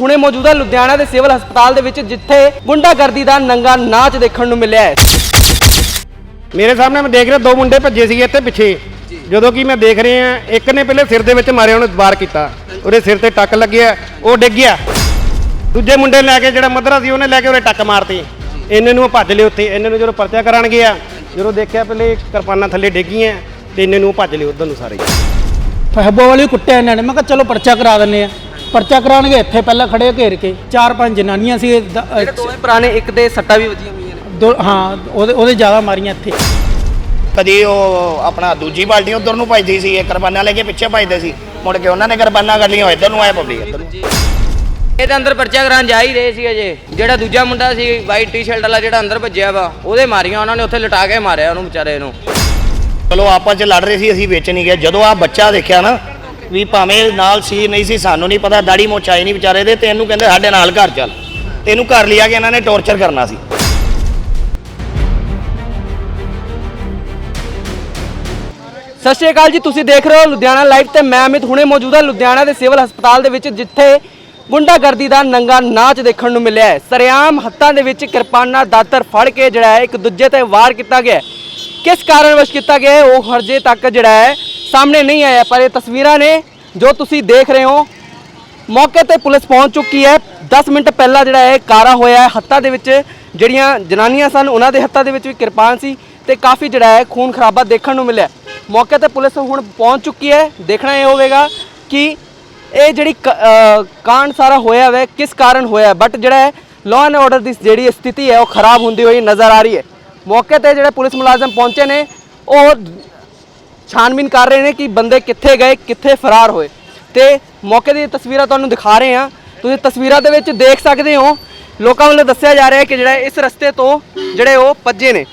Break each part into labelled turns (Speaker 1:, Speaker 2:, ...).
Speaker 1: ਹੁਣੇ ਮੌਜੂਦਾ ਲੁਧਿਆਣਾ ਦੇ ਸਿਵਲ ਹਸਪਤਾਲ ਦੇ ਵਿੱਚ ਜਿੱਥੇ ਗੁੰਡਾਗਰਦੀ ਦਾ ਨੰਗਾ ਨਾਚ ਦੇਖਣ ਨੂੰ ਮਿਲਿਆ ਹੈ।
Speaker 2: ਮੇਰੇ ਸਾਹਮਣੇ ਮੈਂ ਦੇਖ ਰਿਹਾ ਦੋ ਮੁੰਡੇ ਭੱਜੇ ਸੀਗੇ ਇੱਥੇ ਪਿੱਛੇ। ਜਦੋਂ ਕਿ ਮੈਂ ਦੇਖ ਰਿਹਾ ਇੱਕ ਨੇ ਪਹਿਲੇ ਸਿਰ ਦੇ ਵਿੱਚ ਮਾਰਿਆ ਉਹਨੇ ਵਾਰ ਕੀਤਾ। ਉਹਦੇ ਸਿਰ ਤੇ ਟੱਕ ਲੱਗਿਆ ਉਹ ਡਿੱਗ ਗਿਆ। ਦੂਜੇ ਮੁੰਡੇ ਲੈ ਕੇ ਜਿਹੜਾ ਮਧਰਾ ਸੀ ਉਹਨੇ ਲੈ ਕੇ ਉਹਦੇ ਟੱਕ ਮਾਰਤੀ। ਇਹਨੇ ਨੂੰ ਭੱਜ ਲਏ ਉੱਥੇ ਇਹਨੇ ਨੂੰ ਜਦੋਂ ਪਰਚਾ ਕਰਾਣ ਗਿਆ ਜਦੋਂ ਦੇਖਿਆ ਪਹਿਲੇ ਕਿਰਪਾਨਾਂ ਥੱਲੇ ਡਿੱਗੀਆਂ ਤੇ ਇਹਨੇ ਨੂੰ ਭੱਜ ਲਏ ਉਧਰ ਨੂੰ ਸਾਰੇ।
Speaker 3: ਫਹਿਬੋ ਵਾਲੀ ਕੁੱਟਿਆ ਇਹਨਾਂ ਨੇ ਮੈਂ ਕਿਹਾ ਚਲੋ ਪਰਚਾ ਕਰਾ ਦਿੰਨੇ ਆ। ਪਰਚਾ ਕਰਾਉਣਗੇ ਇੱਥੇ ਪਹਿਲਾਂ ਖੜੇ ਘੇਰ ਕੇ। ਚਾਰ ਪੰਜ ਜਨਾਨੀਆਂ ਸੀ ਦ- ਅ,
Speaker 1: ਜਿਹੜੇ ਦੋਵੇਂ ਪੁਰਾਣੇ ਇੱਕ ਦੇ ਸੱਟਾਂ ਵੀ ਵੱਜੀਆਂ ਹੋਈਆਂ ਨੇ।
Speaker 3: ਦੋ ਹਾਂ ਉਹਦੇ ਉਹਦੇ ਜ਼ਿਆਦਾ ਮਾਰੀਆਂ ਇੱਥੇ।
Speaker 4: ਕਦੀ ਉਹ ਆਪਣਾ ਦੂਜੀ ਬਾਲਟੀ ਉਧਰ ਨੂੰ ਭਜਦੀ ਸੀ ਇਹ ਕਿਰਪਾਨਾਂ ਲੈ ਕੇ ਪਿੱਛੇ ਭਜਦੇ ਸੀ। ਮੁੜ ਕੇ ਉਹਨਾਂ ਨੇ ਕਿਰਪਾਨਾਂ ਕਰ ਲਈਆਂ ਇੱਧਰ ਨੂੰ ਆਏ ਪਬਲਿਕ ਇੱਧਰ ਨੂੰ।
Speaker 5: ਇਹਦੇ ਅੰਦਰ ਪਰਚਾ ਕਰਾਉਣ ਜਾ ਹੀ ਰਹੇ ਸੀ ਅਜੇ ਜਿਹੜਾ ਦੂਜਾ ਮੁੰਡਾ ਸੀ ਵਾਈਟ ਟੀ-ਸ਼ਰਟ ਵਾਲਾ ਜਿਹੜਾ ਅੰਦਰ ਭੱਜਿਆ ਵਾ ਉਹਦੇ ਮਾਰੀਆਂ ਉਹਨਾਂ ਨੇ ਉੱਥੇ ਲਟਾ ਕੇ ਮਾਰਿਆ ਉਹਨੂੰ ਵਿਚਾਰੇ ਨੂੰ।
Speaker 4: ਚਲੋ ਆਪਸ ਚ ਲੜ ਰਹੇ ਸੀ ਅਸੀਂ ਵਿੱਚ ਨਹੀਂ ਗਏ। ਜਦੋਂ ਆ ਬੱਚਾ ਦੇਖਿਆ ਨਾ ਵੀ ਭਾਵੇਂ ਨਾਲ ਸੀ ਨਹੀਂ ਸੀ ਸਾਨੂੰ ਨਹੀਂ ਪਤਾ ਦਾੜੀ ਮੋਚਾਈ ਨਹੀਂ ਵਿਚਾਰੇ ਦੇ ਤੇ ਕਹਿੰਦੇ ਸਾਡੇ ਨਾਲ ਘਰ ਚੱਲ। ਤੇ ਘਰ ਲਿਆ ਕੇ ਇਹਨਾਂ ਨੇ ਟੌਰਚਰ ਕਰਨਾ ਸੀ।
Speaker 1: ਸਤਿ ਸ਼੍ਰੀ ਅਕਾਲ ਜੀ ਤੁਸੀਂ ਦੇਖ ਰਹੇ ਹੋ ਲੁਧਿਆਣਾ ਲਾਈਵ ਤੇ ਮੈਂ ਅਮਿਤ ਹੁਣੇ ਮੌਜੂਦਾ ਲੁਧਿਆਣਾ ਦੇ ਸਿਵਲ ਹਸਪਤਾਲ ਦੇ ਵਿੱਚ ਜਿੱਥੇ ਗੁੰਡਾਗਰਦੀ ਦਾ ਨੰਗਾ ਨਾਚ ਦੇਖਣ ਨੂੰ ਮਿਲਿਆ ਹੈ। ਸਰਿਆਮ ਹੱਥਾਂ ਦੇ ਵਿੱਚ ਕਿਰਪਾਨਾਂ ਦਾਤਰ ਫੜ ਕੇ ਜਿਹੜਾ ਹੈ ਇੱਕ ਦੂਜੇ ਤੇ ਵਾਰ ਕੀਤਾ ਗਿਆ ਹੈ। ਕਿਸ ਕਾਰਨਵਸ਼ ਕੀਤਾ ਗਿਆ ਹੈ, ਉਹ ਹਰਜੇ ਤੱਕ ਜਿਹੜਾ ਹੈ ਸਾਹਮਣੇ ਨਹੀਂ ਆਇਆ, ਪਰ ਇਹ ਤਸਵੀਰਾਂ ਨੇ ਜੋ ਤੁਸੀਂ ਦੇਖ ਰਹੇ ਹੋ। ਮੌਕੇ ਤੇ ਪੁਲਿਸ ਪਹੁੰਚ ਚੁੱਕੀ ਹੈ। 10 ਮਿੰਟ ਪਹਿਲਾਂ ਜਿਹੜਾ ਹੈ ਕਾਰਾ ਹੋਇਆ ਹੈ, ਹੱਥਾਂ ਦੇ ਵਿੱਚ ਜਿਹੜੀਆਂ ਜਨਾਨੀਆਂ ਸਨ, ਉਹਨਾਂ ਦੇ ਹੱਥਾਂ ਦੇ ਵਿੱਚ ਵੀ ਕਿਰਪਾਨ ਸੀ ਤੇ ਕਾਫੀ ਜਿਹੜਾ ਹੈ ਖੂਨ ਖਰਾਬਾ ਦੇਖਣ ਨੂੰ ਮਿਲਿਆ। ਮੌਕੇ ਤੇ ਪੁਲਿਸ ਹੁਣ ਪਹੁੰਚ ਚੁੱਕੀ ਹੈ। ਦੇਖਣਾ ਇਹ ਹੋਵੇਗਾ ਕਿ ਇਹ ਜਿਹੜੀ ਕ- ਕਾਂਡ ਸਾਰਾ ਹੋਇਆ ਹੈ ਕਿਸ ਕਾਰਨ ਹੋਇਆ? ਬਟ ਜਿਹੜਾ ਹੈ ਲਾਅ ਐਂਡ ਆਰਡਰ ਦੀ ਜਿਹੜੀ ਸਥਿਤੀ ਹੈ, ਉਹ ਖਰਾਬ ਹੁੰਦੀ ਹੋਈ ਨਜ਼ਰ ਆ ਰਹੀ ਹੈ। ਮੌਕੇ ਤੇ ਜਿਹੜੇ ਪੁਲਿਸ ਮੁਲਾਜ਼ਮ ਪਹੁੰਚੇ ਨੇ, ਉਹ ਛਾਨਬੀਨ ਕਰ ਰਹੇ ਨੇ ਕਿ ਬੰਦੇ ਕਿੱਥੇ ਗਏ, ਕਿੱਥੇ ਫਰਾਰ ਹੋਏ। ਤੇ ਮੌਕੇ ਦੀਆਂ ਤਸਵੀਰਾਂ ਤੁਹਾਨੂੰ ਦਿਖਾ ਰਹੇ ਹਾਂ। ਤੁਸੀਂ ਤਸਵੀਰਾਂ ਦੇ ਵਿੱਚ ਦੇਖ ਸਕਦੇ ਹੋ, ਲੋਕਾਂ ਵੱਲੋਂ ਦੱਸਿਆ ਜਾ ਰਿਹਾ ਹੈ ਕਿ ਜਿਹੜਾ ਇਸ ਰਸਤੇ ਤੋਂ ਜਿਹੜੇ ਉਹ ਭੱਜੇ ਨੇ।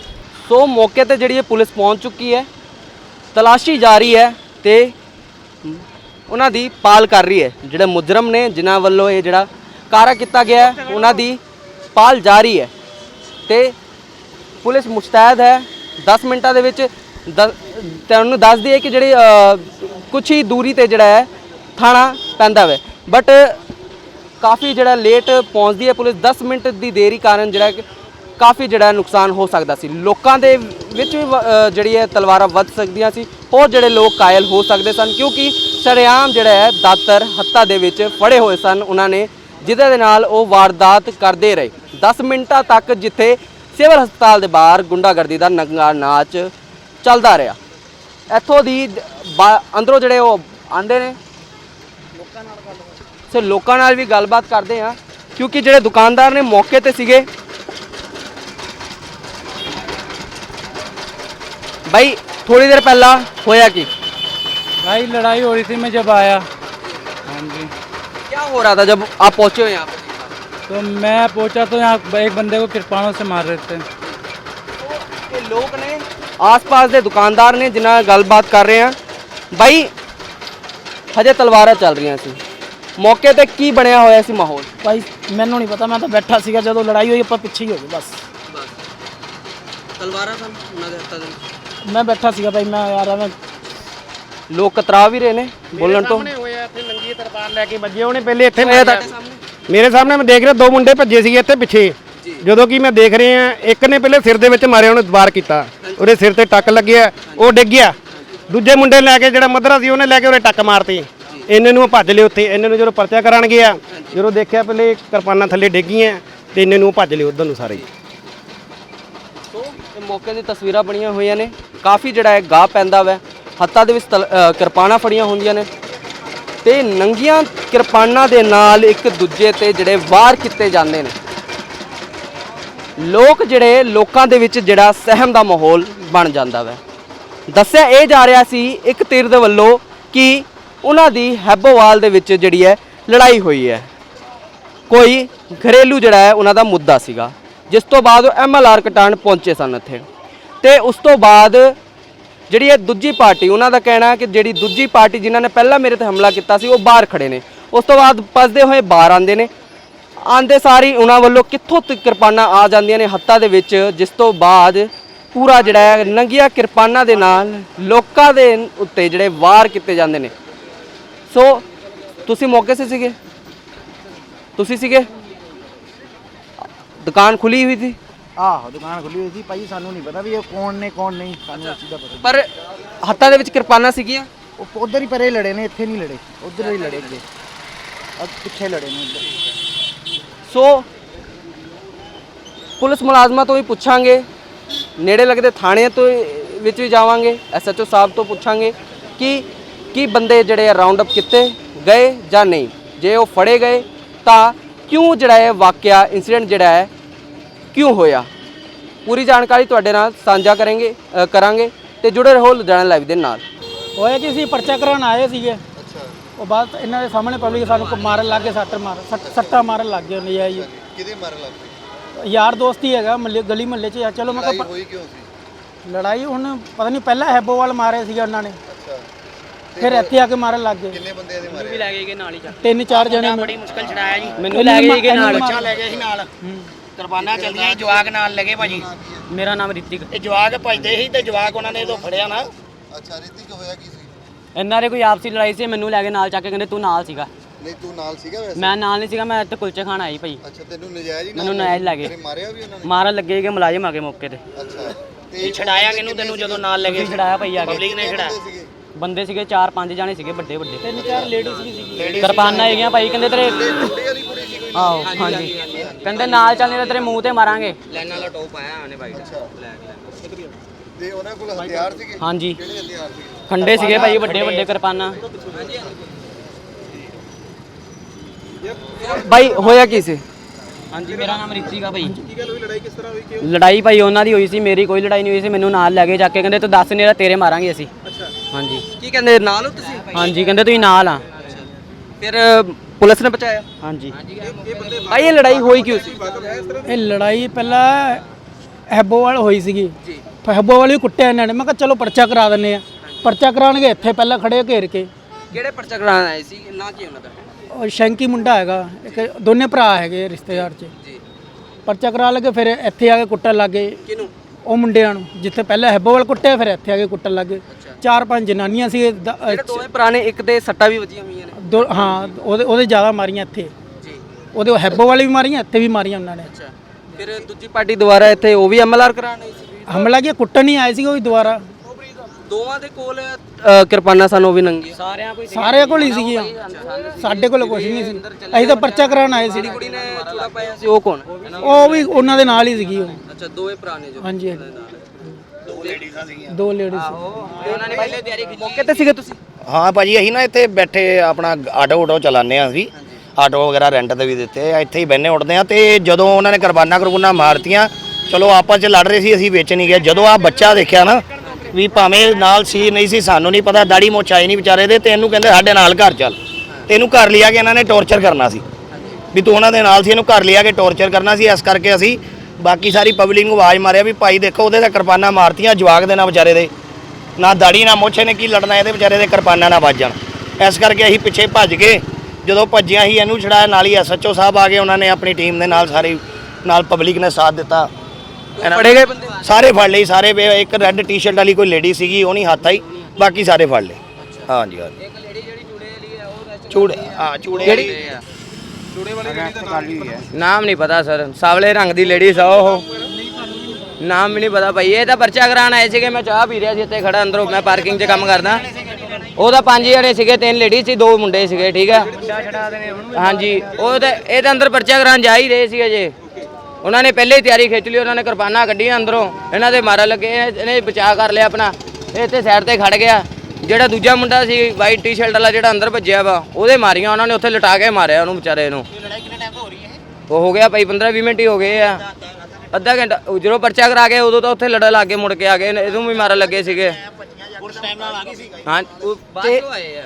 Speaker 1: ਸੋ ਮੌਕੇ ਤੇ ਜਿਹੜੀ ਇਹ ਪੁਲਿਸ ਪਹੁੰਚ ਚੁੱਕੀ ਹੈ, ਤਲਾਸ਼ੀ ਜਾਰੀ ਹੈ ਤੇ ਉਹਨਾਂ ਦੀ ਪਾਲ ਕਰ ਰਹੀ ਹੈ। ਜਿਹੜੇ ਮੁਜਰਮ ਨੇ, ਜਿਨ੍ਹਾਂ ਵੱਲੋਂ ਇਹ ਜਿਹੜਾ ਕਾਰਾ ਕੀਤਾ ਗਿਆ ਉਹਨਾਂ ਦੀ ਪਾਲ ਜਾਰੀ ਹੈ। ਤੇ ਪੁਲਿਸ ਮੁਸ਼ਤੈਦ ਹੈ। 10 ਮਿੰਟਾਂ ਦੇ ਵਿੱਚ ਤੁਹਾਨੂੰ ਦੱਸ ਦਈਏ ਕਿ ਜਿਹੜੀ ਕੁਝ ਹੀ ਦੂਰੀ ਤੇ ਜਿਹੜਾ ਹੈ, ਥਾਣਾ ਪੈਂਦਾ ਹੈ ਬਟ ਕਾਫੀ ਜਿਹੜਾ ਲੇਟ ਪਹੁੰਚਦੀ ਹੈ ਪੁਲਿਸ। 10 ਮਿੰਟ ਦੀ ਦੇਰੀ ਕਾਰਨ ਜਿਹੜਾ ਕਾਫੀ ਜਿਹੜਾ ਨੁਕਸਾਨ ਹੋ ਸਕਦਾ ਸੀ। ਲੋਕਾਂ ਦੇ ਵਿੱਚ ਵੀ ਜਿਹੜੀ ਹੈ, ਤਲਵਾਰਾਂ ਵੱਧ ਸਕਦੀਆਂ ਸੀ। ਹੋਰ ਜਿਹੜੇ ਲੋਕ ਕਾਇਲ ਹੋ ਸਕਦੇ ਸਨ, ਕਿਉਂਕਿ ਸ਼ਰੇਆਮ ਜਿਹੜਾ ਹੈ, ਦਾਤਰ ਹੱਥਾਂ ਦੇ ਵਿੱਚ ਫੜੇ ਹੋਏ ਸਨ। ਉਹਨਾਂ ਨੇ ਜਿਹਦੇ ਦੇ ਨਾਲ ਉਹ ਵਾਰਦਾਤ ਕਰਦੇ ਰਹੇ। 10 ਮਿੰਟਾਂ ਤੱਕ ਜਿੱਥੇ ਸਿਵਲ ਹਸਪਤਾਲ ਦੇ ਬਾਹਰ ਗੁੰਡਾਗਰਦੀ ਦਾ ਨੰਗਾ ਨਾਚ ਚੱਲਦਾ ਰਿਹਾ ਇੱਥੋਂ ਦੀ ਬਾ- ਅੰਦਰੋਂ ਜਿਹੜੇ ਉਹ ਆਂਦੇ ਨੇ ਸੋ ਲੋਕਾਂ ਨਾਲ ਵੀ ਗੱਲਬਾਤ ਕਰਦੇ ਆ ਕਿਉਂਕਿ ਜਿਹੜੇ ਦੁਕਾਨਦਾਰ ਨੇ ਮੌਕੇ ਤੇ ਸੀਗੇ ਭਾਈ ਥੋੜੀ ਦੇਰ ਪਹਿਲਾਂ ਹੋਇਆ ਕੀ
Speaker 3: भाई लड़ाई हो रही थी मैं जब आया हाँ जी
Speaker 1: क्या हो रहा था जब आप पहुंचे हो यहाँ पे
Speaker 3: तो मैं पहुंचा तो यहाँ एक बंदे को किरपानों से मार रहे थे
Speaker 1: ਇਹ ਲੋਕ ਨੇ ਆਸ-ਪਾਸ ਦੇ ਦੁਕਾਨਦਾਰ ਨੇ ਜਿਨ੍ਹਾਂ ਨਾਲ ਗੱਲਬਾਤ ਕਰ ਰਹੇ ਆ ਬਾਈ ਹਜੇ ਤਲਵਾਰਾਂ ਚੱਲ ਰਹੀਆਂ ਸੀ। ਮੌਕੇ ਤੇ ਕੀ ਬਣਿਆ ਹੋਇਆ ਸੀ ਮਾਹੌਲ?
Speaker 6: ਭਾਈ ਮੈਨੂੰ ਨਹੀਂ ਪਤਾ ਮੈਂ ਤਾਂ ਬੈਠਾ ਸੀਗਾ ਜਦੋਂ ਲੜਾਈ ਹੋਈ ਆਪਾਂ ਪਿੱਛੇ ਹੀ ਹੋ ਗਏ ਬਸ।
Speaker 1: ਤਲਵਾਰਾਂ ਸਨ ਉਹਨਾਂ ਦੇ ਹੱਥਾਂ ਦੇ
Speaker 6: ਮੈਂ ਬੈਠਾ ਸੀਗਾ ਭਾਈ ਮੈਂ ਯਾਰ ਐਵੇਂ
Speaker 1: ਲੋਕ ਕਤਰਾ ਵੀ ਰਹੇ ਨੇ ਬੋਲਣ ਤੋਂ?
Speaker 2: ਸਾਹਮਣੇ ਹੋਇਆ ਇੱਥੇ ਨੰਗੀ ਤਰਪਾਲ ਲੈ ਕੇ ਵੱਜੇ ਉਹਨੇ ਪਹਿਲੇ ਇੱਥੇ।
Speaker 1: ਤੁਹਾਡੇ ਸਾਹਮਣੇ।
Speaker 2: ਮੇਰੇ ਸਾਹਮਣੇ ਮੈਂ ਦੇਖ ਰਿਹਾ ਦੋ ਮੁੰਡੇ ਭੱਜੇ ਸੀਗੇ ਇੱਥੇ ਪਿੱਛੇ। ਜਦੋਂ ਕਿ ਮੈਂ ਦੇਖ ਰਿਹਾ ਇੱਕ ਨੇ ਪਹਿਲੇ ਸਿਰ ਦੇ ਵਿੱਚ ਮਾਰਿਆ ਉਹਨੇ ਵਾਰ ਕੀਤਾ। ਉਹਦੇ ਸਿਰ ਤੇ ਟੱਕ ਲੱਗਿਆ ਉਹ ਡਿੱਗ ਗਿਆ। ਦੂਜੇ ਮੁੰਡੇ ਲੈ ਕੇ ਜਿਹੜਾ ਮਧਰਾ ਸੀ ਉਹਨੇ ਲੈ ਕੇ ਉਹਦੇ ਟੱਕ ਮਾਰਤੀ। ਇਹਨੇ ਨੂੰ ਭੱਜ ਲਿਓ ਉੱਥੇ ਇਹਨੇ ਨੂੰ ਜਦੋਂ ਪਰਚਾ ਕਰਾਣ ਗਿਆ ਜਦੋਂ ਦੇਖਿਆ ਪਹਿਲੇ ਕਿਰਪਾਨਾਂ ਥੱਲੇ ਡਿੱਗੀਆਂ ਤੇ ਇਹਨੇ ਨੂੰ ਭੱਜ ਲਿਓ ਉਧਰ ਨੂੰ ਸਾਰੇ।
Speaker 1: ਸੋ ਇਹ ਮੌਕੇ ਦੀ ਤਸਵੀਰਾਂ ਬਣੀਆਂ ਹੋਈਆਂ ਨੇ। ਕਾਫੀ ਜਿਹੜਾ ਹੈ ਗਾਹ ਪੈਂਦਾ ਵੈ। ਹੱਥਾਂ ਦੇ ਵਿੱਚ ਤਲ- ਅ, ਕਿਰਪਾਨਾਂ ਫੜੀਆਂ ਹੁੰਦੀਆਂ ਨੇ। ਤੇ ਨੰਗੀਆਂ ਕਿਰਪਾਨਾਂ ਦੇ ਨਾਲ ਇੱਕ ਦੂਜੇ ਤੇ ਜਿਹੜੇ ਵਾਰ ਕੀਤੇ ਜਾਂਦੇ ਨੇ। ਲੋਕ ਜਿਹੜੇ ਲੋਕਾਂ ਦੇ ਵਿੱਚ ਜਿਹੜਾ ਸਹਿਮ ਦਾ ਮਾਹੌਲ ਬਣ ਜਾਂਦਾ ਵੈ। ਦੱਸਿਆ ਇਹ ਜਾ ਰਿਹਾ ਸੀ ਇੱਕ ਧਿਰ ਦੇ ਵੱਲੋਂ ਕਿ ਉਹਨਾਂ ਦੀ ਹੈਬੋਵਾਲ ਦੇ ਵਿੱਚ ਜਿਹੜੀ ਹੈ ਲੜਾਈ ਹੋਈ ਹੈ। ਕੋਈ ਘਰੇਲੂ ਜਿਹੜਾ ਹੈ ਉਹਨਾਂ ਦਾ ਮੁੱਦਾ ਸੀਗਾ, ਜਿਸ ਤੋਂ ਬਾਅਦ ਉਹ ਐਮਐਲਆਰ ਕਟਾਣ ਪਹੁੰਚੇ ਸਨ ਇੱਥੇ। ਤੇ ਉਸ ਤੋਂ ਬਾਅਦ ਜਿਹੜੀ ਇਹ ਦੂਜੀ ਪਾਰਟੀ, ਉਹਨਾਂ ਦਾ ਕਹਿਣਾ ਕਿ ਜਿਹੜੀ ਦੂਜੀ ਪਾਰਟੀ ਜਿਨ੍ਹਾਂ ਨੇ ਪਹਿਲਾਂ ਮੇਰੇ ਤੇ ਹਮਲਾ ਕੀਤਾ ਸੀ, ਉਹ ਬਾਹਰ ਖੜੇ ਨੇ। ਉਸ ਤੋਂ ਬਾਅਦ ਪਸਦੇ ਹੋਏ ਬਾਹਰ ਆਉਂਦੇ ਨੇ। ਆਂਦੇ ਸਾਰੀ ਉਹਨਾਂ ਵੱਲੋਂ ਕਿੱਥੋਂ ਤੱਕ ਕਿਰਪਾਨਾਂ ਆ ਜਾਂਦੀਆਂ ਨੇ ਹੱਥਾਂ ਦੇ ਵਿੱਚ ਜਿਸ ਤੋਂ ਬਾਅਦ ਪੂਰਾ ਜਿਹੜਾ ਹੈ ਨੰਗੀਆਂ ਕਿਰਪਾਨਾਂ ਦੇ ਨਾਲ ਲੋਕਾਂ ਦੇ ਉੱਤੇ ਜਿਹੜੇ ਵਾਰ ਕੀਤੇ ਜਾਂਦੇ ਨੇ। ਸੋ ਤੁਸੀਂ ਮੌਕੇ 'ਤੇ ਸੀਗੇ? ਤੁਸੀਂ ਸੀਗੇ? ਦੁਕਾਨ ਖੁੱਲੀ ਹੋਈ ਸੀ?
Speaker 7: ਆਹੋ ਦੁਕਾਨ ਖੁੱਲੀ ਹੋਈ ਸੀ ਭਾਈ ਸਾਨੂੰ ਨਹੀਂ ਪਤਾ ਵੀ ਇਹ ਕੌਣ ਨੇ ਕੌਣ ਨਹੀਂ ਸਾਨੂੰ ਇਸ ਚੀਜ਼ ਦਾ ਪਤਾ
Speaker 1: ਪਰ ਹੱਥਾਂ ਦੇ ਵਿੱਚ ਕਿਰਪਾਨਾਂ ਸੀਗੀਆਂ?
Speaker 7: ਉਹ ਉਧਰ ਹੀ ਪਰੇ ਲੜੇ ਨੇ ਇੱਥੇ ਨਹੀਂ ਲੜੇ ਉਧਰ ਹੀ ਲੜੇ ਅੱਗੇ ਪਿੱਛੇ ਲੜੇ ਨੇ ਉੱਧਰ।
Speaker 1: ਸੋ ਪੁਲਿਸ ਮੁਲਾਜ਼ਮਾਂ ਤੋਂ ਵੀ ਪੁੱਛਾਂਗੇ, ਨੇੜੇ ਲੱਗਦੇ ਥਾਣੇ ਤੋਂ ਵਿੱਚ ਵੀ ਜਾਵਾਂਗੇ ਐਸਐਚਓ ਸਾਹਿਬ ਤੋਂ ਪੁੱਛਾਂਗੇ ਕਿ ਕੀ ਬੰਦੇ ਜਿਹੜੇ ਰਾਉਂਡ ਅਪ ਕੀਤੇ, ਗਏ ਜਾਂ ਨਹੀਂ। ਜੇ ਉਹ ਫੜੇ ਗਏ ਤਾਂ ਕਿਉਂ ਜਿਹੜਾ ਹੈ ਵਾਕਿਆ ਇਨਸੀਡੈਂਟ ਜਿਹੜਾ ਹੈ, ਕਿਉਂ ਹੋਇਆ? ਪੂਰੀ ਜਾਣਕਾਰੀ ਤੁਹਾਡੇ ਨਾਲ ਸਾਂਝਾ ਕਰਾਂਗੇ ਕਰਾਂਗੇ ਤੇ ਜੁੜੇ ਰਹੋ ਲੁਧਿਆਣਾ ਲਾਈਵ ਦੇ ਨਾਲ।
Speaker 3: ਹੋਇਆ ਕਿ ਅਸੀਂ ਪਰਚਾ ਕਰਾਉਣ ਆਏ ਸੀਗੇ। ਉਹ ਬਾਅਦ ਇਹਨਾਂ ਦੇ ਸਾਹਮਣੇ ਪਬਲਿਕ ਸਾਨੂੰ ਕੋ ਮਾਰਨ ਲੱਗ ਗਏ ਸੱਟ ਮਾਰ ਸੱਟ- ਸੱਟਾਂ ਮਾਰਨ ਲੱਗ ਗਏ ਉਹਨੇ ਆਈ
Speaker 8: ਕਿਹਦੇ ਮਾਰਨ ਲੱਗ ਪਏ
Speaker 3: ਯਾਰ ਦੋਸਤ ਹੀ ਹੈਗਾ ਮੱਲੇ ਗਲੀ ਮੱਲੇ 'ਚ ਚਲੋ ਮੈਂ ਕਿਹਾ
Speaker 8: ਹੋਈ ਕਿਉਂ ਸੀ?
Speaker 3: ਪ- ਲੜਾਈ ਹੁਣ ਪਤਾ ਨਹੀਂ ਪਹਿਲਾਂ ਹੈਬੋਵਾਲ ਮਾਰੇ ਸੀਗੇ ਉਹਨਾਂ ਨੇ।
Speaker 8: ਅੱਛਾ।
Speaker 3: ਫਿਰ ਇੱਥੇ ਆ ਕੇ ਮਾਰਨ ਲੱਗ ਗਏ।
Speaker 8: ਕਿੰਨੇ ਬੰਦਿਆਂ ਦੇ ਮਾਰੇ?
Speaker 3: ਤਿੰਨ ਚਾਰ ਜਣੇ
Speaker 4: ਬੜੀ ਮੁਸ਼ਕਲ ਛੜਾਇਆ ਜੀ।
Speaker 3: ਮੈਨੂੰ ਲੈ ਗਏ ਨਾਲ।
Speaker 4: ਬੱਚਾ ਲੈ ਗਏ ਸੀ ਨਾਲ। ਕੁਰਬਾਨਾ ਚੱਲੀਆਂ ਸੀ, ਜਵਾਕ ਨਾਲ ਲੱਗੇ ਭਾਜੀ।
Speaker 3: ਮੇਰਾ ਨਾਮ ਰਿਤਿਕ।
Speaker 4: ਇਹ ਜਵਾਕ ਭਜਦੇ ਸੀ ਤੇ ਜਵਾਕ ਉਹਨਾਂ ਨੇ ਜਦੋਂ ਫੜਿਆ ਨਾ।
Speaker 8: ਅੱਛਾ ਰਿਤਿਕ ਹੋਇਆ ਕੀ ਸੀ?
Speaker 9: ਇਹਨਾਂ ਦੇ ਕੋਈ ਆਪਸੀ ਲੜਾਈ ਸੀ ਮੈਨੂੰ ਲੈ ਕੇ ਨਾਲ ਚੱਕ ਕੇ ਕਹਿੰਦੇ ਤੂੰ ਨਾਲ ਸੀਗਾ।
Speaker 8: ਨਹੀਂ ਤੂੰ ਨਾਲ ਸੀਗਾ ਵੈਸੇ?
Speaker 9: ਮੈਂ ਨਾਲ ਨਹੀਂ ਸੀਗਾ ਮੈਂ ਇੱਥੇ ਕੁਲਚੇ ਖਾਣ ਆਈ ਭਾਈ।
Speaker 8: ਅੱਛਾ ਤੈਨੂੰ ਨਜਾਇਜ਼ ਹੀ
Speaker 9: ਮੈਨੂੰ ਨਾਇਜ਼ ਲੱਗੇ
Speaker 8: ਤੇਰੇ ਮਾਰਿਆ ਵੀ ਉਹਨਾਂ ਨੇ?
Speaker 9: ਮਾਰਨ ਲੱਗੇ ਕਿ ਮੁਲਾਜ਼ਮ ਆ ਗਏ ਮੌਕੇ ਤੇ।
Speaker 8: ਅੱਛਾ
Speaker 4: ਇਹ ਛਡਾਇਆ ਕਿਨੂੰ ਤੈਨੂੰ ਜਦੋਂ ਨਾਲ ਲੱਗੇ
Speaker 9: ਤੁਸੀਂ ਛਡਾਇਆ ਭਾਈ ਆ ਕੇ।
Speaker 4: ਪਬਲਿਕ ਨੇ ਛਡਾਇਆ?
Speaker 9: ਬੰਦੇ ਸੀਗੇ? 4-5 ਜਾਣੇ ਸੀਗੇ ਵੱਡੇ ਵੱਡੇ।
Speaker 3: ਤਿੰਨ ਚਾਰ ਲੇਡੀਜ਼ ਵੀ ਸੀਗੀ।
Speaker 9: ਕਿਰਪਾਨਾਂ ਹੈਗੀਆਂ ਭਾਈ ਕਹਿੰਦੇ ਤੇਰੇ
Speaker 8: ਬੁੱਢੇ ਵਾਲੀ ਕੁੜੀ ਸੀ ਕੋਈ?
Speaker 9: ਆਹੋ ਹਾਂਜੀ ਕਹਿੰਦੇ ਨਾਲ ਚੱਲਨੇ ਤਾਂ ਤੇਰੇ ਮੂੰਹ ਤੇ ਮਾਰਾਂਗੇ।
Speaker 5: ਲਾਈਨ ਵਾਲਾ ਟੋਪ ਆਇਆ ਉਹਨੇ ਬਾਈਕ
Speaker 8: ਤੇ ਉਹਨਾਂ ਕੋਲ ਹਥਿਆਰ ਸੀਗੇ?
Speaker 9: ਹਾਂਜੀ।
Speaker 8: ਕਿਹੜੇ ਹਥਿਆਰ ਸੀਗੇ?
Speaker 9: ਖੰਡੇ ਸੀਗੇ ਭਾਈ ਵੱਡੇ ਵੱਡੇ ਕਿਰਪਾਨਾਂ।
Speaker 1: ਬਾਈ ਹੋਇਆ ਕੀ ਸੀ?
Speaker 9: ਹਾਂਜੀ ਮੇਰਾ ਨਾਮ ਰਿਤਿਕ ਆ ਭਾਈ। ਕੀ ਗੱਲ ਹੋਈ? ਲੜਾਈ ਕਿਸ ਤਰ੍ਹਾਂ ਹੋਈ? ਲੜਾਈ ਭਾਈ ਉਹਨਾਂ ਦੀ ਹੋਈ ਸੀ ਮੇਰੀ ਕੋਈ ਲੜਾਈ ਨਹੀਂ ਹੋਈ ਸੀ ਮੈਨੂੰ ਨਾਲ ਲੈ ਕੇ ਜਾ ਕੇ ਕਹਿੰਦੇ ਤੂੰ ਦੱਸ ਨਹੀਂ ਤੇਰੇ ਮਾਰਾਂਗੇ ਅਸੀਂ। ਅੱਛਾ। ਹਾਂਜੀ।
Speaker 1: ਕੀ ਕਹਿੰਦੇ ਨਾਲ ਹੋ ਤੁਸੀਂ?
Speaker 9: ਹਾਂਜੀ ਕਹਿੰਦੇ ਤੁਸੀਂ ਨਾਲ ਆ।
Speaker 1: ਫਿਰ ਪੁਲਿਸ ਨੇ ਬਚਾਇਆ?
Speaker 9: ਹਾਂਜੀ।
Speaker 1: ਭਾਈ ਇਹ ਲੜਾਈ ਹੋਈ ਕਿਉਂ ਸੀ?
Speaker 3: ਇਹ ਲੜਾਈ ਪਹਿਲਾਂ ਹੈਬੋਵਾਲ ਹੋਈ ਸੀਗੀ। ਜੀ। ਹੈਬੋਵਾਲ ਵੀ ਕੁੱਟਿਆ ਇਹਨਾਂ ਨੇ। ਮੈਂ ਕਿਹਾ ਚਲੋ ਪਰਚਾ ਕਰਾ ਦਿੰਨੇ ਆ। ਪਰਚਾ ਕਰਾਉਣਗੇ ਇੱਥੇ ਪਹਿਲਾਂ ਖੜੇ ਘੇਰ ਕੇ।
Speaker 1: ਕਿਹੜੇ ਪਰਚਾ ਕਰਾਉਣ ਆਏ ਸੀ? ਨਾ ਕੀ ਉਹਨਾਂ ਦਾ?
Speaker 3: ਉਹ ਸ਼ੈਂਕੀ ਮੁੰਡਾ ਹੈਗਾ ਇੱਕ ਦੋਨੇ ਭਰਾ ਹੈਗੇ ਰਿਸ਼ਤੇਦਾਰ 'ਚ।
Speaker 1: ਜੀ।
Speaker 3: ਪਰਚਾ ਕਰਾ ਲਗੇ ਫਿਰ ਇੱਥੇ ਆ ਕੇ ਕੁੱਟਣ ਲੱਗੇ
Speaker 1: ਕਿਹਨੂੰ?
Speaker 3: ਉਹ ਮੁੰਡਿਆਂ ਨੂੰ ਜਿੱਥੇ ਪਹਿਲਾਂ ਹੈਬੋਵਾਲ ਕੁੱਟਿਆ ਫਿਰ ਇੱਥੇ ਆ ਕੇ ਕੁੱਟਣ ਲੱਗੇ ਚਾਰ ਪੰਜ ਜਨਾਨੀਆਂ ਸੀ
Speaker 1: ਜਿਹੜੇ ਦੋਵੇਂ ਪੁਰਾਣੇ ਇੱਕ ਦੇ ਸੱਟਾਂ ਵੀ ਵੱਜੀਆਂ ਹੋਈਆਂ ਨੇ।
Speaker 3: ਦੋ ਹਾਂ ਉਹਦੇ ਉਹਦੇ ਜ਼ਿਆਦਾ ਮਾਰੀਆਂ ਇੱਥੇ।
Speaker 1: ਜੀ।
Speaker 3: ਉਹਦੇ ਹੈਬੋਵਾਲ ਵੀ ਮਾਰੀਆਂ ਇੱਥੇ ਵੀ ਮਾਰੀਆਂ ਉਹਨਾਂ ਨੇ।
Speaker 1: ਅੱਛਾ। ਫਿਰ ਦੂਜੀ ਪਾਰਟੀ ਦੁਬਾਰਾ ਇੱਥੇ ਉਹ ਵੀ ਐਮਐਲਆਰ ਕਰਾਉਣ ਆਈ ਸੀ?
Speaker 3: ਹਮਲਾ ਕੀ ਕੁੱਟਣ ਨਹੀਂ ਆਏ ਸੀ ਉਹ ਵੀ ਦੁਬਾਰਾ।
Speaker 1: ਦੋਵਾਂ ਦੇ ਕੋਲ ਅ, ਕਿਰਪਾਨਾਂ ਸਾਨੂੰ ਉਹ ਵੀ ਨੰਗੀਆਂ।
Speaker 9: ਸਾਰਿਆਂ ਕੋਈ
Speaker 3: ਸਾਰਿਆਂ ਕੋਲ ਹੀ ਸੀਗੀਆਂ। ਸਾਡੇ ਕੋਲ ਕੁਝ ਨਹੀਂ ਸੀ। ਅਸੀਂ ਤਾਂ ਪਰਚਾ ਕਰਾਉਣ ਆਏ ਸੀ।
Speaker 1: ਕੁੜੀ ਨੇ ਚੂੜਾ ਪਾਇਆ ਸੀ। ਉਹ ਕੌਣ?
Speaker 3: ਉਹ ਵੀ ਉਹਨਾਂ ਦੇ ਨਾਲ ਹੀ ਸੀਗੀ ਉਹ।
Speaker 1: ਅੱਛਾ ਦੋਵੇਂ ਪੁਰਾਣੇ ਜੋ।
Speaker 3: ਹਾਂਜੀ ਹਾਂਜੀ। ਦੋ ਲੇਡੀਜ਼
Speaker 5: ਉਹਨਾਂ ਨੇ ਪਹਿਲੇ ਤਿਆਰੀ ਕੀਤੀ।
Speaker 1: ਮੌਕੇ ਤੇ ਸੀਗੇ ਤੁਸੀਂ?
Speaker 4: ਹਾਂ ਭਾਜੀ ਅਸੀਂ ਨਾ ਇੱਥੇ ਬੈਠੇ ਆਪਣਾ ਆਟੋ ਆਟੋ ਚਲਾਉਂਦੇ ਆ ਅਸੀਂ। ਆਟੋ ਵਗੈਰਾ ਰੈਂਟ ਤੇ ਵੀ ਦਿੱਤੇ ਆ ਇੱਥੇ ਹੀ ਬੈਨੇ ਉੱਠਦੇ ਆ ਤੇ ਜਦੋਂ ਉਹਨਾਂ ਨੇ ਕੁਰਬਾਨਾ ਕੁਰਬਾਨਾ ਮਾਰਤੀਆਂ ਚਲੋ ਆਪਸ ਚ ਲੜ ਰਹੇ ਸੀ ਅਸੀਂ ਵਿੱਚ ਨਹੀਂ ਗਏ। ਜਦੋਂ ਆ ਬੱਚਾ ਦੇਖਿਆ ਨਾ ਵੀ ਭਾਵੇਂ ਨਾਲ ਸੀ, ਨਹੀਂ ਸੀ, ਸਾਨੂੰ ਨਹੀਂ ਪਤਾ, ਦਾੜੀ ਮੋਚ ਆਈ ਨਹੀਂ ਵਿਚਾਰੇ ਦੇ, ਤੇ ਇਹਨੂੰ ਕਹਿੰਦੇ ਸਾਡੇ ਨਾਲ ਘਰ ਚੱਲ। ਤੇ ਇਹਨੂੰ ਘਰ ਲਿਆ ਕੇ ਇਹਨਾਂ ਨੇ ਟੌਰਚਰ ਕਰਨਾ ਸੀ। ਵੀ ਤੂੰ ਉਹਨਾਂ ਦੇ ਨਾਲ ਸੀ, ਇਹਨੂੰ ਘਰ ਲਿਆ ਕੇ ਟੌਰਚਰ ਕਰਨਾ ਸੀ। ਇਸ ਕਰਕੇ ਅਸੀਂ ਬਾਕੀ ਸਾਰੀ ਪਬਲਿਕ ਨੂੰ ਆਵਾਜ਼ ਮਾਰਿਆ ਵੀ ਭਾਈ ਦੇਖੋ, ਉਹਦੇ ਤਾਂ ਕਿਰਪਾਨਾਂ ਮਾਰਤੀਆਂ, ਜਵਾਕ ਦੇ ਨਾਲ ਵਿਚਾਰੇ ਦੇ। ਨਾ ਦਾੜੀ, ਨਾ ਮੋਛੇ ਨੇ ਕੀ ਲੜਨਾ, ਇਹਦੇ ਵਿਚਾਰੇ ਦੇ ਕਿਰਪਾਨਾਂ ਨਾਲ ਵੱਜ ਜਾਣ। ਇਸ ਕਰਕੇ ਅਸੀਂ ਪਿੱਛੇ ਭੱਜ ਕੇ ਜਦੋਂ ਭੱਜਿਆ ਹੀ ਇਹਨੂੰ ਛੜਾਇਆ ਨਾਲ ਹੀ ਐਸਐਚਓ ਸਾਹਿਬ ਆ ਗਏ, ਉਹਨਾਂ ਨੇ ਆਪਣੀ ਟੀਮ ਦੇ ਨਾਲ ਸਾਰੀ, ਨਾਲ ਪਬਲਿਕ ਨੇ ਸਾਥ ਦਿੱਤਾ।
Speaker 1: ਫੜੇ ਗਏ ਬੰਦੇ?
Speaker 4: ਸਾਰੇ ਫੜ ਲਏ ਸਾਰੇ ਵੇ- ਇੱਕ ਰੈੱਡ ਟੀ-ਸ਼ਰਟ ਵਾਲੀ ਕੋਈ ਲੇਡੀ ਸੀਗੀ ਉਹ ਨਹੀਂ ਹੱਥ ਆਈ ਬਾਕੀ ਸਾਰੇ ਫੜ ਲਏ। ਹਾਂਜੀ ਹਾਂਜੀ।
Speaker 5: ਇੱਕ ਲੇਡੀ ਜਿਹੜੀ ਚੂੜੇ ਵਾਲੀ ਆ ਉਹ
Speaker 4: ਚੂੜੇ ਹਾਂ ਚੂੜੇ
Speaker 1: ਕਿਹੜੀ?
Speaker 5: ਨਾਮ ਨਹੀਂ ਪਤਾ ਸਰ। ਸਾਵਲੇ ਰੰਗ ਦੀ ਲੇਡੀ ਸਾ ਉਹ। ਨਾਮ ਵੀ ਨਹੀਂ ਪਤਾ ਭਾਈ ਇਹ ਤਾਂ ਪਰਚਾ ਕਰਾਉਣ ਆਏ ਸੀਗੇ ਮੈਂ ਚਾਹ ਪੀ ਰਿਹਾ ਸੀ ਇੱਥੇ ਖੜਾ ਅੰਦਰੋਂ ਮੈਂ ਪਾਰਕਿੰਗ 'ਚ ਕੰਮ ਕਰਦਾ। ਉਹਦਾ ਪੰਜ ਜਣੇ ਸੀਗੇ ਤਿੰਨ ਲੇਡੀ ਸੀ ਦੋ ਮੁੰਡੇ ਸੀਗੇ ਠੀਕ ਆ? ਹਾਂਜੀ ਉਹ ਤਾਂ ਇਹ ਤਾਂ ਅੰਦਰ ਪਰਚਾ ਕਰਾਉਣ ਜਾ ਹੀ ਰਹੇ ਸੀਗੇ ਜੇ। ਉਹਨਾਂ ਨੇ ਪਹਿਲੇ ਹੀ ਤਿਆਰੀ ਖਿੱਚ ਲਈ ਉਹਨਾਂ ਨੇ ਕਿਰਪਾਨਾਂ ਕੱਢੀਆਂ ਅੰਦਰੋਂ। ਇਹਨਾਂ ਦੇ ਮਾਰਨ ਲੱਗੇ ਇਹ- ਇਹਨੇ ਬਚਾਅ ਕਰ ਲਿਆ ਆਪਣਾ। ਇਹ ਇੱਥੇ ਸਾਈਡ ਤੇ ਖੜ ਗਿਆ। ਜਿਹੜਾ ਦੂਜਾ ਮੁੰਡਾ ਸੀ ਵਾਈਟ ਟੀ-ਸ਼ਰਟ ਵਾਲਾ ਜਿਹੜਾ ਅੰਦਰ ਭੱਜਿਆ ਵਾ ਉਹਦੇ ਮਾਰੀਆਂ ਉਹਨਾਂ ਨੇ ਉੱਥੇ ਲਟਾ ਕੇ ਮਾਰਿਆ ਉਹਨੂੰ ਵਿਚਾਰੇ ਨੂੰ। ਉਹ ਹੋ ਗਿਆ ਭਾਈ 15 20 ਮਿੰਟ ਹੀ ਹੋ ਗਏ ਆ। ਅੱਧਾ ਘੰਟਾ। ਜਦੋਂ ਪਰਚਾ ਕਰਾ ਕੇ ਉਦੋਂ ਤਾਂ ਉੱਥੇ ਲੜਨ ਲੱਗ ਕੇ ਮੁੜ ਕੇ ਆ ਗਏ ਇਹਨੂੰ ਵੀ ਮਾਰਨ ਲੱਗੇ ਸੀਗੇ। ਹਾਂ ਉਹ ਬਾਅਦ ਆਏ ਆ।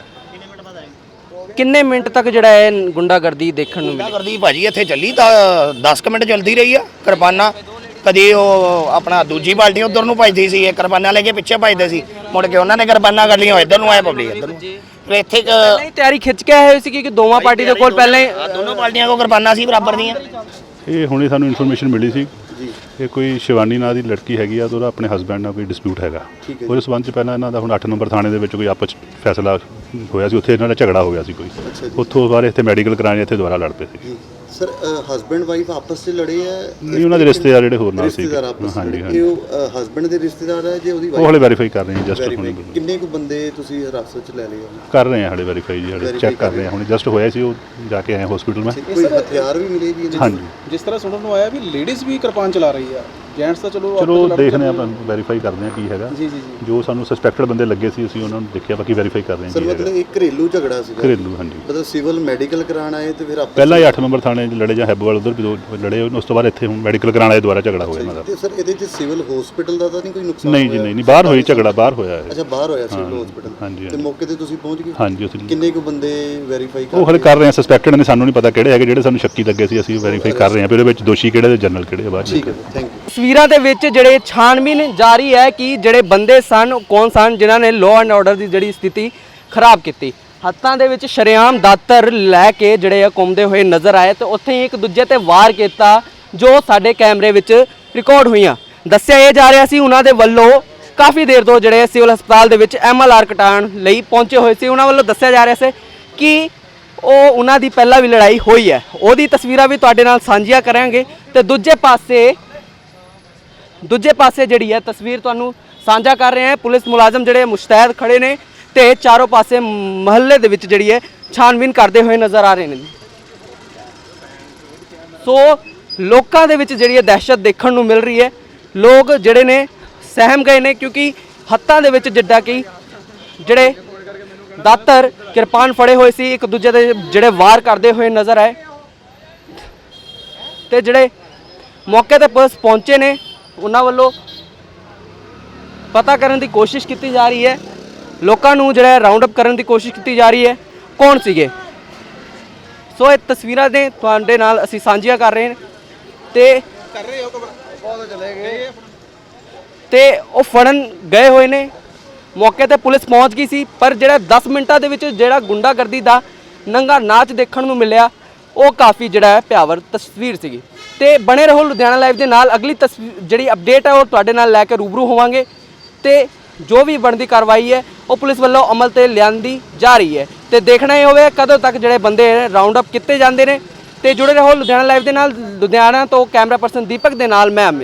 Speaker 1: ਕਿੰਨੇ ਮਿੰਟ ਤੱਕ ਜਿਹੜਾ ਹੈ ਗੁੰਡਾਗਰਦੀ ਦੇਖਣ ਨੂੰ ਮਿਲੀ?
Speaker 4: ਕਰਦੀ ਭਾਜੀ ਇੱਥੇ ਚੱਲੀ ਤਾਂ 10 ਕੁ ਮਿੰਟ ਚੱਲਦੀ ਰਹੀ ਆ ਕਿਰਪਾਨਾਂ। ਕਦੀ ਉਹ ਆਪਣਾ ਦੂਜੀ ਬਾਲਟੀ ਉਧਰ ਨੂੰ ਭਜਦੀ ਸੀ ਇਹ ਕਿਰਪਾਨਾਂ ਲੈ ਕੇ ਪਿੱਛੇ ਭਜਦੇ ਸੀ। ਮੁੜ ਕੇ ਉਹਨਾਂ ਨੇ ਕਿਰਪਾਨਾਂ ਕਰ ਲਈਆਂ ਇੱਧਰ ਨੂੰ ਆਏ ਪਬਲਿਕ ਇੱਧਰ ਨੂੰ। ਫਿਰ ਇੱਥੇ ਇੱਕ
Speaker 1: ਨਹੀਂ ਤਿਆਰੀ ਖਿੱਚ ਕੇ ਆਏ ਹੋਏ ਸੀ ਕਿ ਦੋਵਾਂ ਪਾਰਟੀ ਦੇ ਕੋਲ ਪਹਿਲਾਂ ਹੀ
Speaker 4: ਦੋਨੋਂ ਪਾਰਟੀਆਂ ਕੋ ਕਿਰਪਾਨਾਂ ਸੀ ਬਰਾਬਰ ਦੀਆਂ।
Speaker 10: ਇਹ ਹੁਣੇ ਸਾਨੂੰ ਇਨਫੋਰਮੇਸ਼ਨ ਮਿਲੀ ਸੀ ਇਹ ਕੋਈ ਸ਼ਿਵਾਨੀ ਨਾਂ ਦੀ ਲੜਕੀ ਹੈਗੀ ਆ ਤੇ ਉਹਦਾ ਆਪਣੇ ਹਸਬੰਡ ਨਾਲ ਕੋਈ ਡਿਸਪਿਊਟ ਹੈਗਾ। ਉਹਦੇ ਸਬੰਧ ਚ ਪਹਿਲਾਂ ਇਹਨਾਂ ਦਾ ਹੁਣ 8 ਨੰਬਰ ਥਾਣੇ ਦੇ ਵਿੱਚ ਕੋਈ ਆਪਸ 'ਚ ਫੈਸਲਾ ਹੋਇਆ ਸੀ ਉੱਥੇ ਇਹਨਾਂ ਦਾ ਝਗੜਾ ਹੋ ਗਿਆ ਸੀ ਕੋਈ। ਉੱਥੋਂ ਬਾਅਦ ਇੱਥੇ ਮੈਡੀਕਲ ਕਰਾਉਣ ਇੱਥੇ ਦੁਬਾਰਾ ਲੜ ਪਏ ਸੀ।
Speaker 8: ਸਰ ਹਸਬੰਡ ਵਾਈਫ ਆਪਸ ਵਿੱਚ ਲੜੇ ਆ?
Speaker 10: ਨਹੀਂ ਉਹਨਾਂ ਦੇ ਰਿਸ਼ਤੇਦਾਰ ਜਿਹੜੇ ਹੋਰ ਨਾਲ ਸੀ।
Speaker 8: ਰਿਸ਼ਤੇਦਾਰ ਆਪਸ ਵਿੱਚ
Speaker 10: ਹਾਂਜੀ
Speaker 8: ਲੜੇ।
Speaker 10: ਹਾਂਜੀ।
Speaker 8: ਇਹ ਉਹ ਹਸਬੰਡ ਦੇ ਰਿਸ਼ਤੇਦਾਰ ਹੈ ਜੇ ਉਹਦੀ
Speaker 10: ਉਹ ਹਲੇ ਵੈਰੀਫਾਈ ਕਰ ਰਹੇ ਹਾਂ ਜਸਟ ਹੁਣ।
Speaker 8: ਕਿੰਨੇ ਕੁ ਬੰਦੇ ਤੁਸੀਂ ਹਿਰਾਸਤ ਵਿੱਚ ਲੈ ਲਏ ਹੋ
Speaker 10: ਕਰ ਰਹੇ ਹਾਂ ਹਲੇ ਵੈਰੀਫਾਈ ਜੀ ਹਲੇ
Speaker 8: Verify
Speaker 10: ਚੈੱਕ ਕਰ
Speaker 8: ਕਰ
Speaker 10: ਰਹੇ ਹਾਂ ਹੁਣ ਜਸਟ ਹੋਇਆ ਸੀ ਉਹ ਜਾ ਕੇ ਆਏ ਹਸਪੀਟਲ ਮੈਂ।
Speaker 8: ਕੋਈ ਹਥਿਆਰ ਵੀ ਮਿਲੇ ਜੀ ਇਹਦੇ?
Speaker 10: ਹਾਂਜੀ।
Speaker 11: ਜਿਸ ਤਰ੍ਹਾਂ ਸੁਣਨ ਨੂੰ ਆਇਆ ਵੀ ਲੇਡੀਜ਼ ਵੀ ਕਿਰਪਾਨ ਚਲਾ ਰਹੀ ਆ। ਜੈਂਟਸ ਤਾਂ ਚਲੋ
Speaker 10: ਚਲੋ ਦੇਖਦੇ ਹਾਂ
Speaker 11: ਜਾਂਦੇ
Speaker 10: ਵੈਰੀਫਾਈ ਕਰਦੇ ਹਾਂ ਕੀ ਹੈਗਾ।
Speaker 11: ਜੀ ਜੀ ਜੀ।
Speaker 10: ਜੋ ਸਾਨੂੰ ਸਸਪੈਕਟਡ ਬੰਦੇ ਲੱਗੇ ਸੀ ਅਸੀਂ ਉਹਨਾਂ ਨੂੰ ਦੇਖਿਆ ਬਾਕੀ ਵੈਰੀਫਾਈ ਕਰ ਰਹੇ ਹਾਂ
Speaker 8: ਸਰ
Speaker 10: ਹੈਗਾ।
Speaker 8: ਮਤਲਬ ਇਹ ਘਰੇਲੂ ਝਗੜਾ ਸੀਗਾ।
Speaker 10: ਘਰੇਲੂ ਹਾਂਜੀ।
Speaker 8: ਮਤਲਬ ਸਿਵਲ ਮੈਡੀਕਲ ਕਰਾਉਣ ਆਏ ਤੇ ਫਿਰ ਆਪਸ
Speaker 10: ਪਹਿਲਾਂ ਹੀ 8 ਨੰਬਰ ਥਾਣੇ 'ਚ ਲੜੇ ਜਾਂ ਹੈਬੋਵਾਲ ਉਧਰ ਵੀ ਦੋ ਲੜੇ ਉਸ ਤੋਂ ਬਾਅਦ ਇੱਥੇ ਹੁਣ ਮੈਡੀਕਲ ਕਰਾਉਣ ਆਏ ਦੁਬਾਰਾ ਝਗੜਾ ਹੋਇਆ ਇਹਨਾਂ ਦਾ।
Speaker 8: ਤੇ ਸਰ ਇਹਦੇ ਚ ਸਿਵਲ ਹਸਪੀਟਲ ਦਾ ਤਾਂ ਨਹੀਂ ਕੋਈ ਨੁਕਸਾਨ
Speaker 10: ਨਹੀਂ ਜੀ
Speaker 8: ਹੋਇਆ?
Speaker 10: ਨਹੀਂ ਨਹੀਂ ਬਾਹਰ ਹੋਈ ਝਗੜਾ ਬਾਹਰ ਹੋਇਆ ਇਹ।
Speaker 8: ਅੱਛਾ ਬਾਹਰ ਹੋਇਆ ਸਿਵਲ
Speaker 10: ਹਾਂ,
Speaker 8: ਹਸਪੀਟਲ
Speaker 10: ਹਾਂਜੀ,
Speaker 8: ਤੇ
Speaker 10: ਹਾਂਜੀ।
Speaker 8: ਮੌਕੇ ਤੇ ਤੁਸੀਂ ਪਹੁੰਚ ਗਏ?
Speaker 10: ਹਾਂਜੀ ਉਸ
Speaker 8: ਕਿੰਨੇ ਕੁ ਬੰਦੇ ਵੈਰੀਫਾਈ ਕਰ
Speaker 10: ਉਹ ਹਲੇ ਕਰ ਰਹੇ ਹਾਂ ਸਸਪੈਕਟਡ ਨੇ ਸਾਨੂੰ ਨਹੀਂ ਪਤਾ ਕਿਹੜੇ ਹੈਗੇ ਜਿਹੜੇ ਸਾਨੂੰ ਸ਼ੱਕੀ ਲੱਗੇ ਸੀ ਅਸੀਂ ਵੈਰੀਫਾਈ ਕਰ ਰਹੇ ਹਾਂ ਵੀ ਉਹਦੇ ਵਿੱਚ ਦੋਸ਼ੀ ਕਿਹੜੇ ਤੇ ਜਨਰਲ ਕਿਹੜੇ ਆ ਬਾਅਦ 'ਚ
Speaker 8: ਠੀਕ ਹੈ ਥੈਂਕ ਯੂ
Speaker 1: ਤਸਵੀਰਾਂ ਦੇ ਵਿੱਚ ਜਿਹੜੇ ਛਾਣਬੀਨ ਜਾਰੀ ਹੈ ਕਿ ਜਿਹੜੇ ਬੰਦੇ ਸਨ ਉਹ ਕੌਣ ਸਨ, ਜਿਨ੍ਹਾਂ ਨੇ ਲਾਅ ਐਂਡ ਆਰਡਰ ਦੀ ਜਿਹੜੀ ਸਥਿਤੀ ਖਰਾਬ ਕੀਤੀ। ਹੱਥਾਂ ਦੇ ਵਿੱਚ ਸ਼ਰੇਆਮ ਦਾਤਰ ਲੈ ਕੇ ਜਿਹੜੇ ਆ ਘੁੰਮਦੇ ਹੋਏ ਨਜ਼ਰ ਆਏ ਤੇ ਉੱਥੇ ਹੀ ਇੱਕ ਦੂਜੇ ਤੇ ਵਾਰ ਕੀਤਾ, ਜੋ ਸਾਡੇ ਕੈਮਰੇ ਵਿੱਚ ਰਿਕਾਰਡ ਹੋਈਆਂ। ਦੱਸਿਆ ਇਹ ਜਾ ਰਿਹਾ ਸੀ ਉਹਨਾਂ ਦੇ ਵੱਲੋਂ ਕਾਫੀ ਦੇਰ ਤੋਂ ਜਿਹੜੇ ਸਿਵਲ ਹਸਪਤਾਲ ਦੇ ਵਿੱਚ ਐਮਐਲਆਰ ਕਟਾਉਣ ਲਈ ਪਹੁੰਚੇ ਹੋਏ ਸੀ। ਉਹਨਾਂ ਵੱਲੋਂ ਦੱਸਿਆ ਜਾ ਰਿਹਾ ਸੀ ਕਿ ਉਹ ਉਹਨਾਂ ਦੀ ਪਹਿਲਾਂ ਵੀ ਲੜਾਈ ਹੋਈ ਹੈ। ਉਹਦੀ ਤਸਵੀਰਾਂ ਵੀ ਤੁਹਾਡੇ ਨਾਲ ਸਾਂਝੀਆਂ ਕਰਾਂਗੇ ਤੇ ਦੂਜੇ ਪਾਸੇ ਦੂਜੇ ਪਾਸੇ ਜਿਹੜੀ ਹੈ, ਤਸਵੀਰ ਤੁਹਾਨੂੰ ਸਾਂਝਾ ਕਰ ਰਹੇ ਹਾਂ। ਪੁਲਿਸ ਮੁਲਾਜ਼ਮ ਜਿਹੜੇ ਮੁਸ਼ਤੈਦ ਖੜੇ ਨੇ ਤੇ ਚਾਰੋਂ ਪਾਸੇ ਮਹੱਲੇ ਦੇ ਵਿੱਚ ਜਿਹੜੀ ਹੈ, ਛਾਨਬੀਨ ਕਰਦੇ ਹੋਏ ਨਜ਼ਰ ਆ ਰਹੇ ਨੇ। ਸੋ ਲੋਕਾਂ ਦੇ ਵਿੱਚ ਜਿਹੜੀ ਹੈ, ਦਹਿਸ਼ਤ ਦੇਖਣ ਨੂੰ ਮਿਲ ਰਹੀ ਹੈ। ਲੋਕ ਜਿਹੜੇ ਨੇ, ਸਹਿਮ ਗਏ ਨੇ ਕਿਉਂਕਿ ਹੱਥਾਂ ਦੇ ਵਿੱਚ ਜਿੱਦਾਂ ਕਿ ਜਿਹੜੇ ਦਾਤਰ ਕਿਰਪਾਨ ਫੜੇ ਹੋਏ ਸੀ, ਇੱਕ ਦੂਜੇ ਦੇ ਜਿਹੜੇ ਵਾਰ ਕਰਦੇ ਹੋਏ ਨਜ਼ਰ ਆਏ। ਤੇ ਜਿਹੜੇ ਮੌਕੇ ਤੇ ਪੁਲਿਸ ਪਹੁੰਚੇ ਨੇ ਉਹਨਾਂ ਵੱਲੋਂ ਪਤਾ ਕਰਨ ਦੀ ਕੋਸ਼ਿਸ਼ ਕੀਤੀ ਜਾ ਰਹੀ ਹੈ। ਲੋਕਾਂ ਨੂੰ ਜਿਹੜਾ ਰਾਉਂਡ ਅਪ ਕਰਨ ਦੀ ਕੋਸ਼ਿਸ਼ ਕੀਤੀ ਜਾ ਰਹੀ ਹੈ। ਕੌਣ ਸੀਗੇ? ਸੋ ਇਹ ਤਸਵੀਰਾਂ ਨੇ ਤੁਹਾਡੇ ਨਾਲ ਅਸੀਂ ਸਾਂਝੀਆਂ ਕਰ ਰਹੇ ਹਾਂ। ਤੇ
Speaker 11: ਕਰ ਰਹੇ ਹੋ ਬਹੁਤ ਚਲੇ ਗਏ
Speaker 1: ਤੇ ਉਹ ਫੜਨ ਗਏ ਹੋਏ ਨੇ। ਮੌਕੇ ਤੇ ਪੁਲਿਸ ਪਹੁੰਚ ਗਈ ਸੀ, ਪਰ ਜਿਹੜਾ 10 ਮਿੰਟਾਂ ਦੇ ਵਿੱਚ ਜਿਹੜਾ ਗੁੰਡਾਗਰਦੀ ਦਾ ਨੰਗਾ ਨਾਚ ਦੇਖਣ ਨੂੰ ਮਿਲਿਆ ਉਹ ਕਾਫੀ ਜਿਹੜਾ ਹੈ ਪਿਆਵਰ ਤਸਵੀਰ ਸੀਗੀ। ਤੇ ਬਣੇ ਰਹੋ ਲੁਧਿਆਣਾ ਲਾਈਵ ਦੇ ਨਾਲ। ਅਗਲੀ ਤਸਵੀਰ ਜਿਹੜੀ ਅਪਡੇਟ ਹੈ ਉਹ ਤੁਹਾਡੇ ਨਾਲ ਲੈ ਕੇ ਰੂਬਰੂ ਹੋਵਾਂਗੇ। ਤੇ ਜੋ ਵੀ ਬਣਦੀ ਕਾਰਵਾਈ ਹੈ, ਉਹ ਪੁਲਿਸ ਵੱਲੋਂ ਅਮਲ ਤੇ ਲਿਆਂਦੀ ਜਾ ਰਹੀ ਹੈ। ਤੇ ਦੇਖਣਾ ਇਹ ਹੋਵੇ ਕਦੋਂ ਤੱਕ ਜਿਹੜੇ ਬੰਦੇ ਰਾਉਂਡ ਅਪ ਕੀਤੇ ਜਾਂਦੇ ਨੇ। ਤੇ ਜੁੜੇ ਰਹੋ ਲੁਧਿਆਣਾ ਲਾਈਵ ਦੇ ਨਾਲ। ਲੁਧਿਆਣਾ ਤੋਂ ਕੈਮਰਾ ਪਰਸਨ ਦੀਪਕ ਦੇ ਨਾਲ ਮੈਂ ਅਮਿਤ।